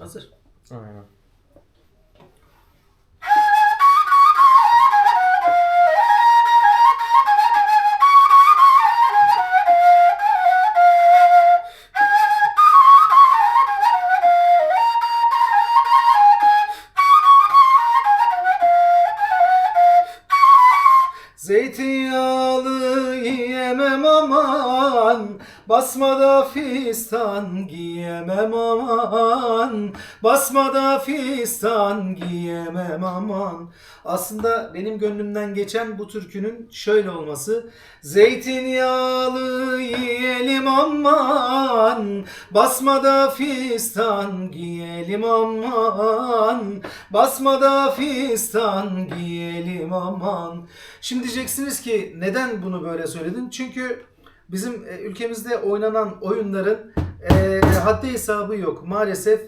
Hazır. Aynen. Zeytinyağlı yiyemem aman Basmada fistan giyemem aman Basmada fistan giyemem aman. Aslında benim gönlümden geçen bu türkünün şöyle olması Zeytinyağlı yiyelim aman Basmada fistan giyelim aman Basmada fistan giyelim aman. Şimdi diyeceksiniz ki neden bunu böyle söyledin? Çünkü bizim e, ülkemizde oynanan oyunların e, haddi hesabı yok. Maalesef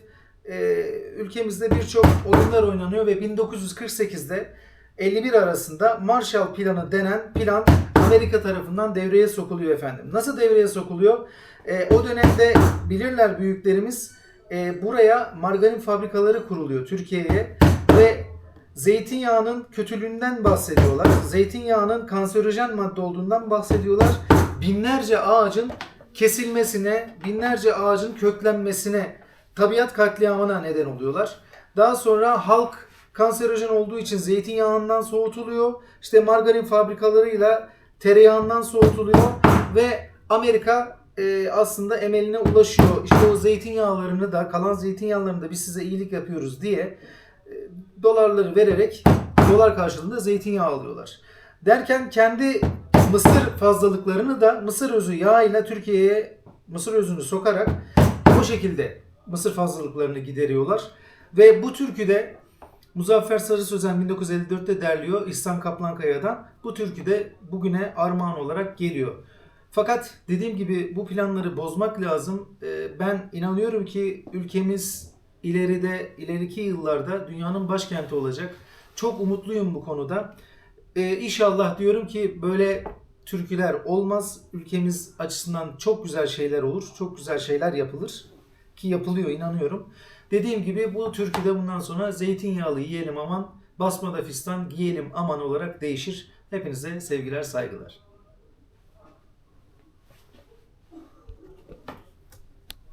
e, ülkemizde birçok oyunlar oynanıyor ve 1948'de 51 arasında Marshall Planı denen plan Amerika tarafından devreye sokuluyor efendim. Nasıl devreye sokuluyor? E, o dönemde bilirler büyüklerimiz e, buraya margarin fabrikaları kuruluyor Türkiye'ye ve zeytinyağının kötülüğünden bahsediyorlar. Zeytinyağının kanserojen madde olduğundan bahsediyorlar. Binlerce ağacın kesilmesine, binlerce ağacın köklenmesine, tabiat katliamına neden oluyorlar. Daha sonra halk kanserojen olduğu için zeytinyağından soğutuluyor. İşte margarin fabrikalarıyla tereyağından soğutuluyor ve Amerika e, aslında emeline ulaşıyor. İşte o zeytinyağlarını da kalan zeytinyağlarını da biz size iyilik yapıyoruz diye dolarları vererek dolar karşılığında zeytinyağı alıyorlar. Derken kendi mısır fazlalıklarını da mısır özü yağıyla Türkiye'ye mısır özünü sokarak bu şekilde mısır fazlalıklarını gideriyorlar. Ve bu türküde Muzaffer Sarı Sözen 1954'te derliyor İhsan Kaplankaya'dan. Bu türkü de bugüne armağan olarak geliyor. Fakat dediğim gibi bu planları bozmak lazım. Ee, Ben inanıyorum ki ülkemiz ileride, ileriki yıllarda dünyanın başkenti olacak. Çok umutluyum bu konuda. Ee, inşallah diyorum ki böyle türküler olmaz. Ülkemiz açısından çok güzel şeyler olur. Çok güzel şeyler yapılır. Ki yapılıyor inanıyorum. Dediğim gibi bu türküde bundan sonra zeytinyağlı yiyelim aman, basmada fistan giyelim aman olarak değişir. Hepinize sevgiler, saygılar.